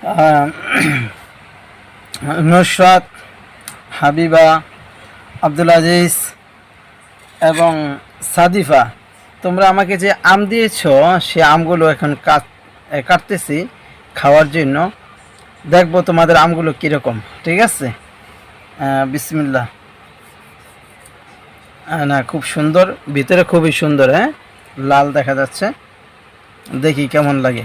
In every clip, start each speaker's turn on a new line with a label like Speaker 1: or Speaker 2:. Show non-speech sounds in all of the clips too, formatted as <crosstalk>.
Speaker 1: <clears throat> নুসরাত হাবিবা আব্দুল আজিজ এবং সাদিফা তোমরা আমাকে যে আম দিয়েছ সে আমগুলো এখন কাট- কাটতেছি খাওয়ার জন্য। দেখব তোমাদের আমগুলো কীরকম ঠিক আছে? আহ, না খুব সুন্দর ভিতরে খুবই সুন্দর হ্যাঁ? লাল দেখা যাচ্ছে। দেখি কেমন লাগে।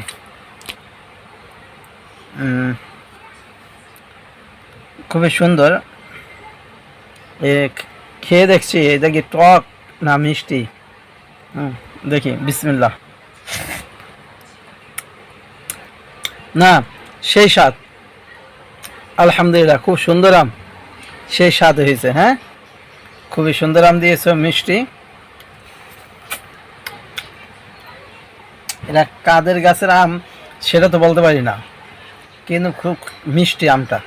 Speaker 1: খুবই সুন্দর। খেয়ে দেখছি এটা টক না মিষ্টি। দেখি, বিসমিল্লাহ। না, সেই স্বাদ। আলহামদুলিল্লাহ, খুব সুন্দর আম। সেই স্বাদ হয়েছে হ্যাঁ? খুবই সুন্দর আম দিয়েছ, মিষ্টি। এটা কাদের গাছের আম, সেটা তো বলতে পারি না। কিন্তু খুব মিষ্টি আমটা।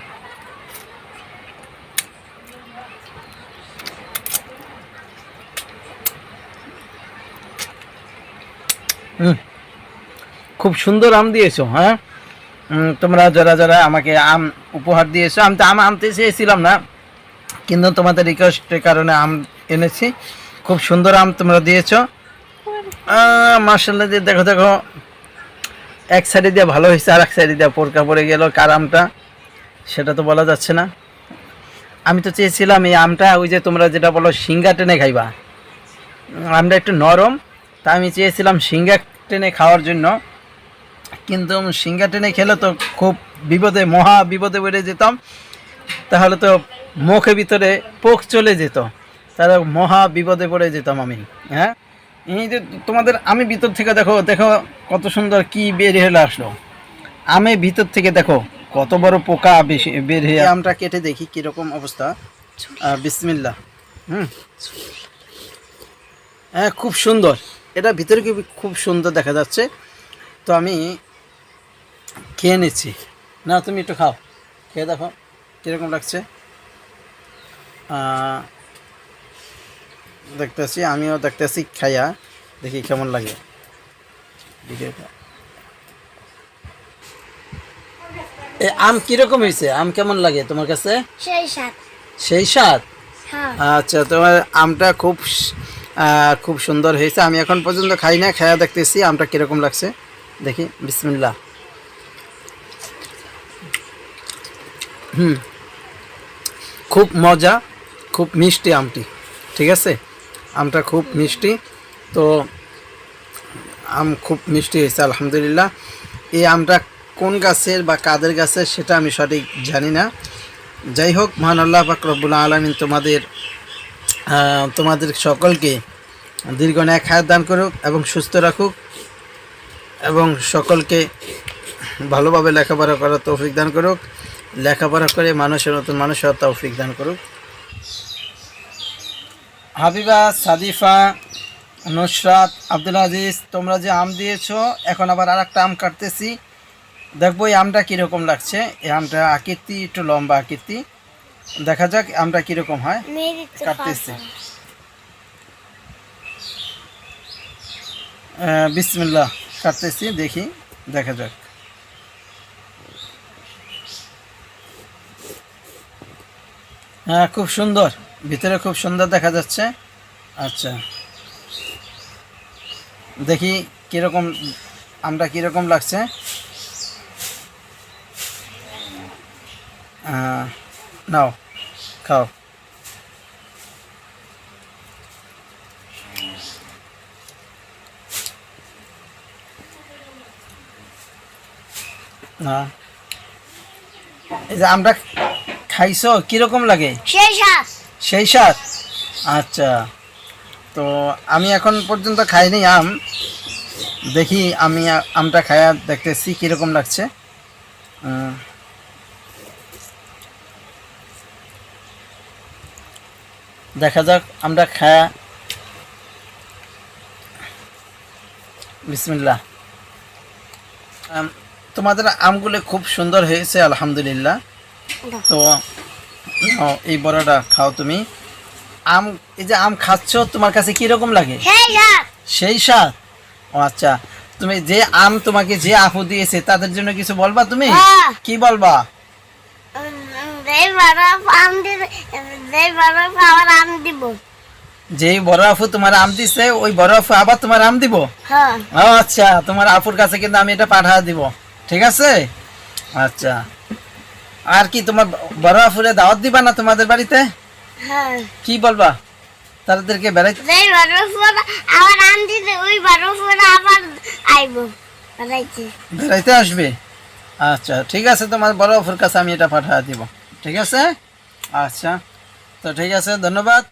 Speaker 1: হুম খুব সুন্দর আম দিয়েছ হ্যাঁ? তোমরা যারা যারা আমাকে আম উপহার দিয়েছ, আমি তো আম আনতে চেয়েছিলাম না, কিন্তু তোমাদের রিকোয়েস্টের কারণে আম এনেছি। খুব সুন্দর আম তোমরা দিয়েছ। মার্শাল্লাহ দিয়ে দেখো দেখো। এক সাইডে দিয়ে ভালো হয়েছে আর এক সাইডে দিয়ে পোরকা পড়ে গেল, কার আমটা? সেটা তো বলা যাচ্ছে না। আমি তো চেয়েছিলাম এই আমটা, ওই যে তোমরা যেটা বলো সিঙ্গা টেনে খাইবা। আমটা একটু নরম, তা আমি চেয়েছিলাম সিঙ্গা টেনে খাওয়ার জন্য। কিন্তু সিঙ্গা টেনে খেলে তো খুব বিপদে, মহা বিপদে বেড়ে যেতাম। তাহলে তো মুখের ভিতরে পোক চলে যেত, তাহলে মহা বিপদে পড়ে যেতাম আমি হ্যাঁ? এই যে তোমাদের আমি ভিতর থেকে দেখো দেখো কত সুন্দর কি বের হয়ে আসলো। আমি ভিতর থেকে দেখো কত বড় পোকা বেশি বের হয়ে আমটা কেটে দেখি কীরকম অবস্থা। আহ, বিসমিল্লাহ। হুম। হ্যাঁ খুব সুন্দর। এটা ভিতরে কি খুব সুন্দর দেখা যাচ্ছে। তো আমি খেয়ে নিচ্ছি। না তুমি একটু খাও। খেয়ে দেখো কীরকম লাগছে। দেখতেছি আমিও দেখতেছি খাইয়া দেখি কেমন লাগে। ভিডিওটা। এ আম কীরকম হয়েছে আম কেমন লাগে তোমার কাছে?
Speaker 2: সেই সাত
Speaker 1: সেই স্বাদ?
Speaker 2: হ্যাঁ।
Speaker 1: আচ্ছা তোমার আমটা খুব খুব সুন্দর হয়েছে। আমি এখন পর্যন্ত খাই না খায়া দেখতেছি আমটা কীরকম লাগছে। দেখি বিসমিল্লা হুম। খুব মজা খুব মিষ্টি আমটি ঠিক আছে? আমটা খুব মিষ্টি। তো আম খুব মিষ্টি হয়েছে, আলহামদুলিল্লাহ। এই আমটা কোন গাছের বা কাদের গাছের সেটা আমি সঠিক জানি না। যাই হোক, মহান আল্লাহ পাক রব্বুল আলমিন তোমাদের তোমাদের সকলকে দীর্ঘ ন্যায় খায় দান করুক এবং সুস্থ রাখুক এবং সকলকে ভালোভাবে লেখাপড়া করার তৌফিক দান করুক। লেখাপড়া করে মানুষের নতুন মানুষ হওয়ার তৌফিক দান করুক। হাবিবা সাদিফা নুসরাত আব্দুল আজিজ তোমরা যে আম দিয়েছ এখন আবার আর একটা আম কাটতেছি। দেখব এই আমটা কীরকম লাগছে। এই আমটা আকৃতি একটু লম্বা আকৃতি। দেখা যাক আমটা কীরকম হয়। কাটতেছি। আহ, বিসমিল্লাহ কাটতেছি দেখি দেখা যাক। হ্যাঁ খুব সুন্দর। ভিতরে খুব সুন্দর দেখা যাচ্ছে। আচ্ছা। দেখি কীরকম, আমটা কীরকম লাগছে। নাও, খাও। না। এই যে আমরা খাইছো, কীরকম লাগে?
Speaker 2: সাত
Speaker 1: সেই স্বাদ আচ্ছা। তো আমি এখন পর্যন্ত খাইনি আম। দেখি আমি আমটা খায়া দেখতেছি কীরকম লাগছে। দেখা যাক আমরা খায়া বিসমিল্লাহ। তোমাদের আমগুলো খুব সুন্দর হয়েছে আলহামদুলিল্লাহ। তো এই বড়টা খাও তুমি। আম এই যে আম খাচ্ছ তোমার কাছে কীরকম লাগে?
Speaker 2: সেই
Speaker 1: স্বাদ। ও আচ্ছা তুমি যে আম তোমাকে যে আপু দিয়েছে তাদের জন্য কিছু বলবা তুমি?
Speaker 2: হ্যাঁ।
Speaker 1: কি বলবা? যেই বড় আপু তোমার আম দিছে ওই বড় আপু আবার তোমার আম দিব?
Speaker 2: হ্যাঁ।
Speaker 1: আচ্ছা তোমার আপুর কাছে কিন্তু আমি এটা পাঠা দিব। ঠিক আছে? আচ্ছা। আর কি তোমার বড় ফুলে দাওয়াত দিবা না তোমাদের বাড়িতে?
Speaker 2: হ্যাঁ।
Speaker 1: কি বলবা? তাদেরকে বেড়াইতে
Speaker 2: দেই বড় ফুল আবার আন্টি ওই বড় ফুল আবার আইব বেড়াইতে।
Speaker 1: বেড়াইতে আসবে? আচ্ছা ঠিক আছে তোমার বড় ফুল কাছে আমি এটা পাঠিয়ে দিব। ঠিক আছে? আচ্ছা তো ঠিক আছে ধন্যবাদ।